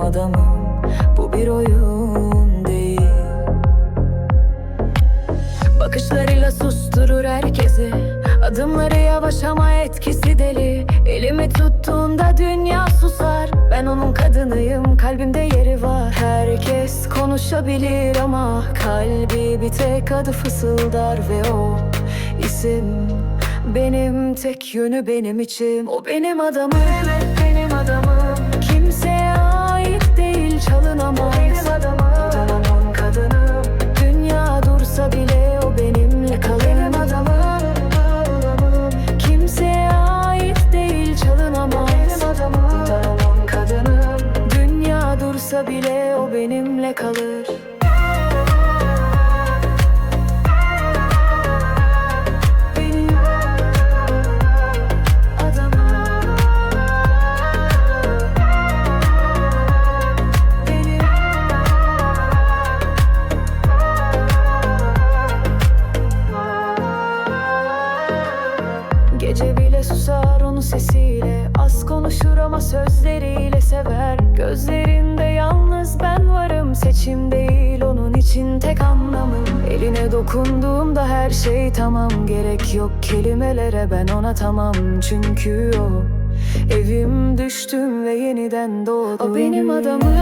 adamım. Bu bir oyun değil. Bakışlarıyla susturur herkesi. Adımları yavaş ama etkisi deli. Elimi tuttuğunda dünya susar. Ben onun kadınıyım kalbimde yeri var. Herkes konuşabilir ama Kalbi bir tek adı fısıldar Ve o isim benim. Tek yönü benim içim O benim adamım. Benim adamım bile o benimle kalır Gece bile susar onun sesiyle. Az konuşur ama sözleriyle sever. Gözlerinde yalnız ben varım Seçim değil onun için tek anlamım. Eline dokunduğumda her şey tamam. Gerek yok kelimelere ben ona tamam. Çünkü o Evim düştüm ve yeniden doğdum. O benim adamım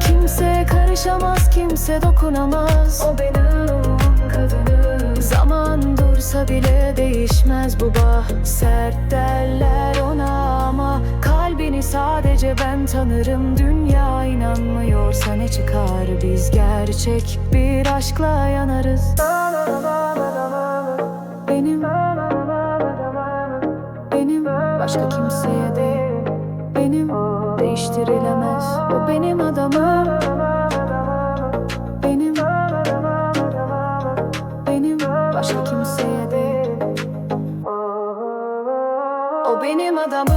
Kimse karışamaz kimse dokunamaz. O benim kadınım. Zaman dursa bile değişmez bu bah. Sert derler ona ama Kalbini sadece ben tanırım. Dünya inanmıyorsa ne çıkar. Biz gerçek bir aşkla yanarız. Benim Benim başka kimseye değil Benim değiştirilemez. O benim adamım. Benim Benim başka kimseye O benim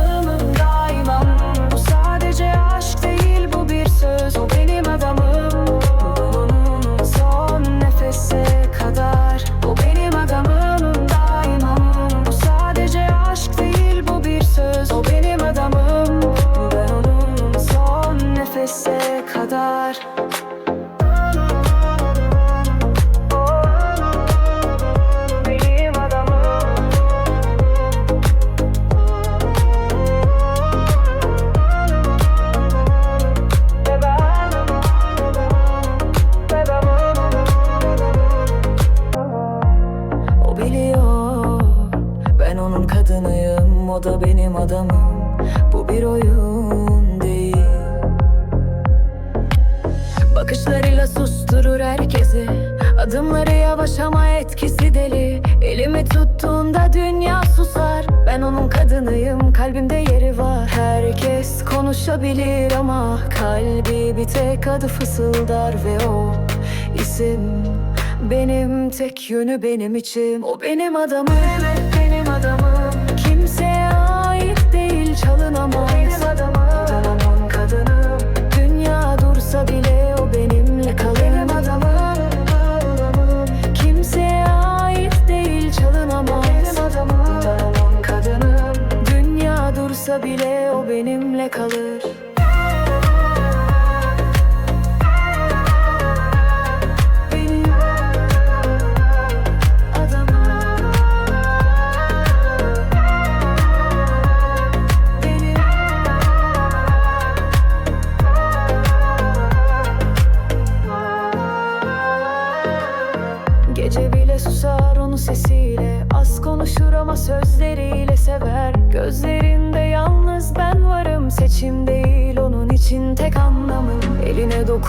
Bakışlarıyla susturur herkesi. Adımları yavaş ama etkisi deli. Elimi tuttuğunda dünya susar. Ben onun kadınıyım kalbimde yeri var. Herkes konuşabilir ama Kalbi bir tek adı fısıldar Ve o isim. Benim tek yönü benim içim O benim adamım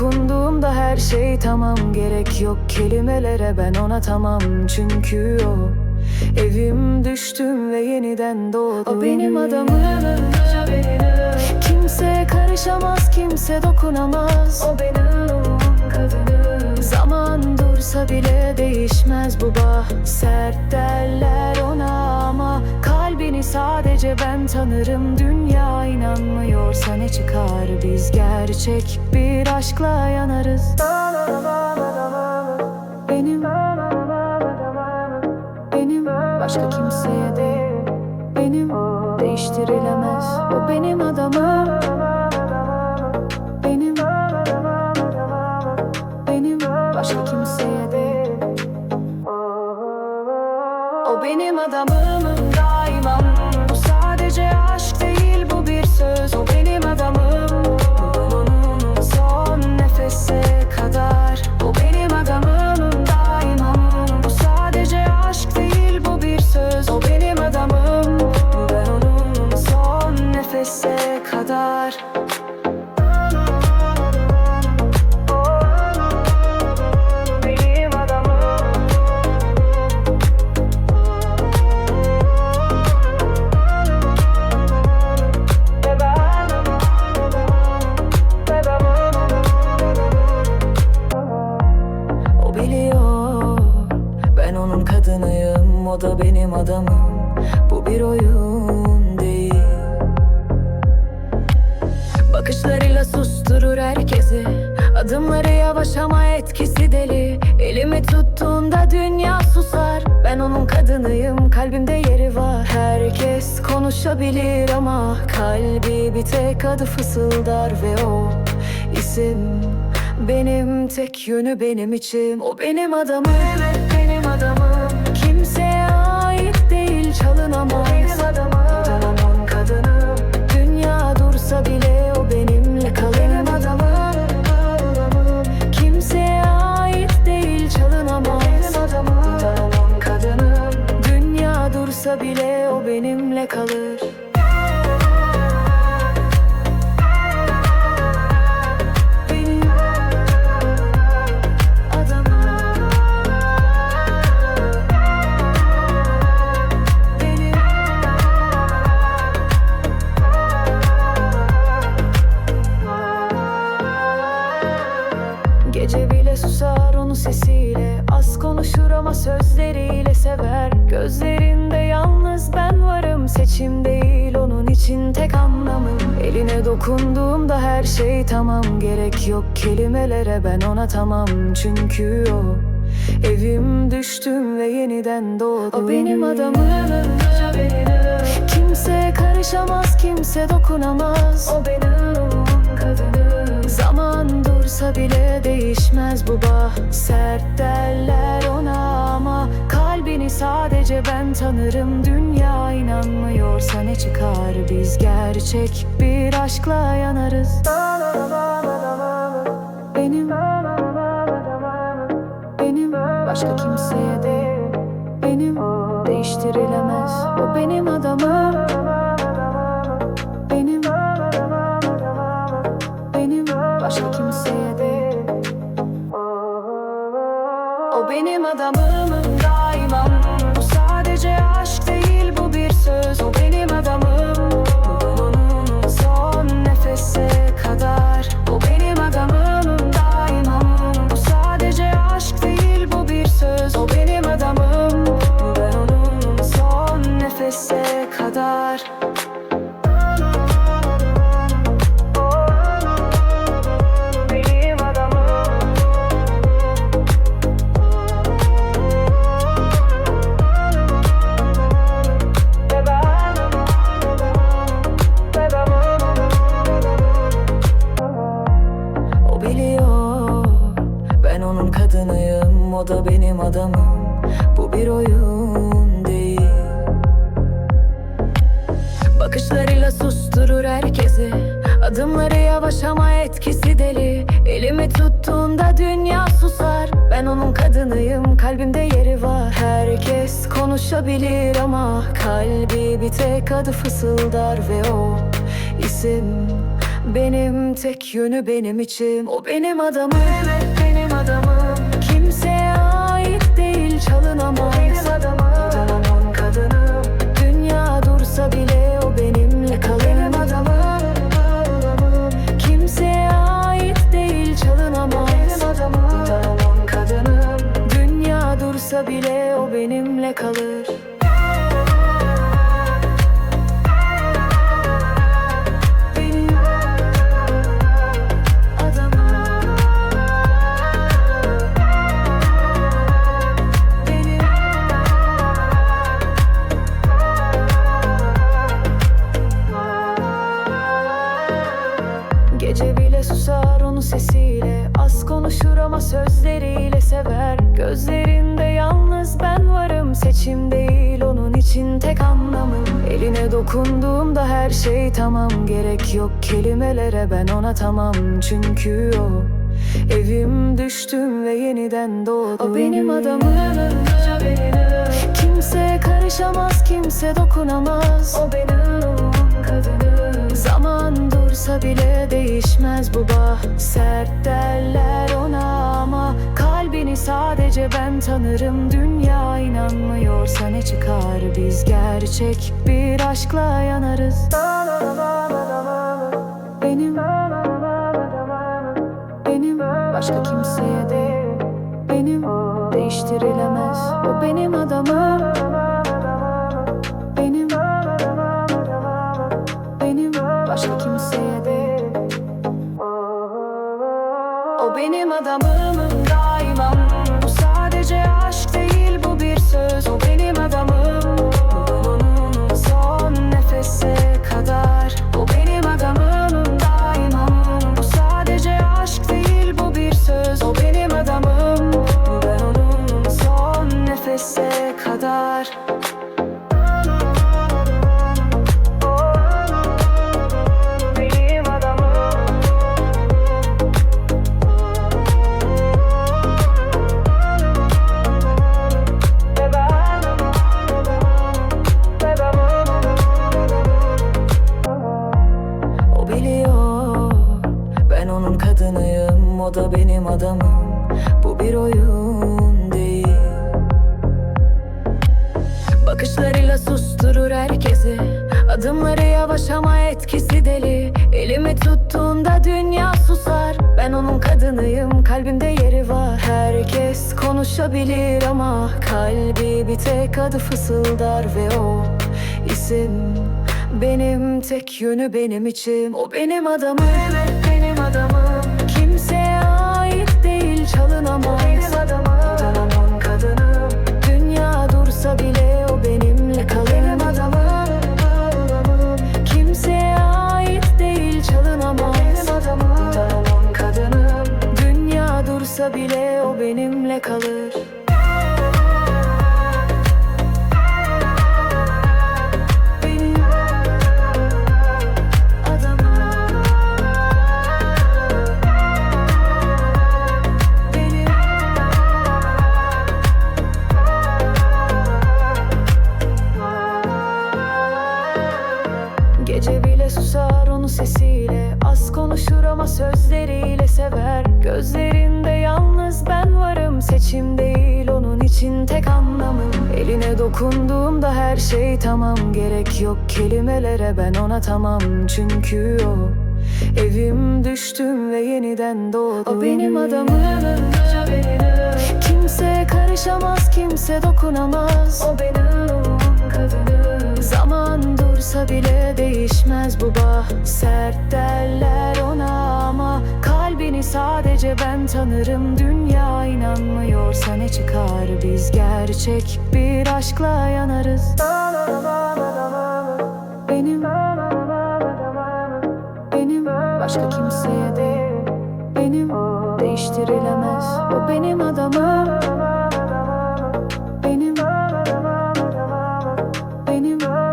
dokunduğumda her şey tamam. Gerek yok kelimelere ben ona tamam. Çünkü o Evim düştüm ve yeniden doğdum. O benim adamım Kimse karışamaz kimse dokunamaz. O benim kadınım. Zaman dursa bile değişmez bu bah. Sert derler ona ama seni sadece ben tanırım. Dünya inanmıyorsa ne çıkar? Biz gerçek bir aşkla yanarız. Benim Benim başka kimseye değil. Benim değiştirilemez. O benim adamım. Benim Benim başka kimseye değil. O benim adamım. Da benim adamım. Bu bir oyun değil. Bakışlarıyla susturur herkesi. Adımları yavaş ama etkisi deli. Elimi tuttuğunda dünya susar. Ben onun kadınıyım kalbimde yeri var. Herkes konuşabilir ama Kalbi bir tek adı fısıldar ve o isim. Benim tek yönü benim içim. O benim adamım. Evet her şey tamam Gerek yok kelimelere ben ona tamam Çünkü o. Evim düştüm ve yeniden doğdum. O benim adamım Kimse karışamaz kimse dokunamaz. O benim kadınım Dursa bile değişmez bu bah Sert derler ona ama Kalbini sadece ben tanırım. Dünya inanmıyorsa ne çıkar? Biz gerçek bir aşkla yanarız. Benim Benim başka kimseye değil Benim değiştirilemez. O benim adamım benim adamım kalbimde yeri var Herkes konuşabilir ama Kalbi bir tek adı fısıldar ve o isim. Benim tek yönü benim içim O benim adamım Dursa bile o benimle kalır. Gece bile susar onun sesiyle. Az konuşur ama sözleriyle sever. Gözlerinde yalnız ben varım. Seçim değil onun için tek anlamım. Eline dokunduğumda her şey tamam. Gerek yok kelimelere ben ona tamam. Çünkü o Evim düştüm ve yeniden doğdum. O benim adamım. Kimse karışamaz kimse dokunamaz. O benim kadınım. Zaman dur dursa bile değişmez bu bah. Sert derler sadece ben tanırım. Dünya inanmıyorsa ne çıkar? Biz gerçek bir aşkla yanarız. Benim Benim başka kimseye değil Benim değiştirilemez. O benim adamım. Benim Benim başka kimseye değil O benim adamım yavaş ama etkisi deli. Elimi tuttuğunda dünya susar. Ben onun kadınıyım kalbimde yeri var. Herkes konuşabilir ama Kalbi bir tek adı fısıldar Ve o isim benim. Tek yönü benim içim O benim adamım. Evet benim adamım Dursa bile o benimle kalır. Gece bile susar onun sesiyle. Az konuşur ama sözleriyle sever. Gözlerinde yalnız ben varım Seçim değil onun için tek anlamım. Eline dokunduğumda her şey tamam. Gerek yok kelimelere ben ona tamam. Çünkü o Evim düştüm ve yeniden doğdum. O benim adamım Kimse karışamaz kimse dokunamaz. O benim kadınım Zaman dursa bile değişmez bu bah. Sert derler ona ama Kalbini sadece ben tanırım. Dünya inanmıyorsa ne çıkar. Biz gerçek bir aşkla yanarız. Benim Benim başka kimseye değil. Benim değiştirilemez. O benim adamım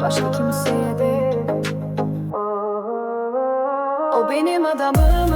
başka kimseye değil O benim adamım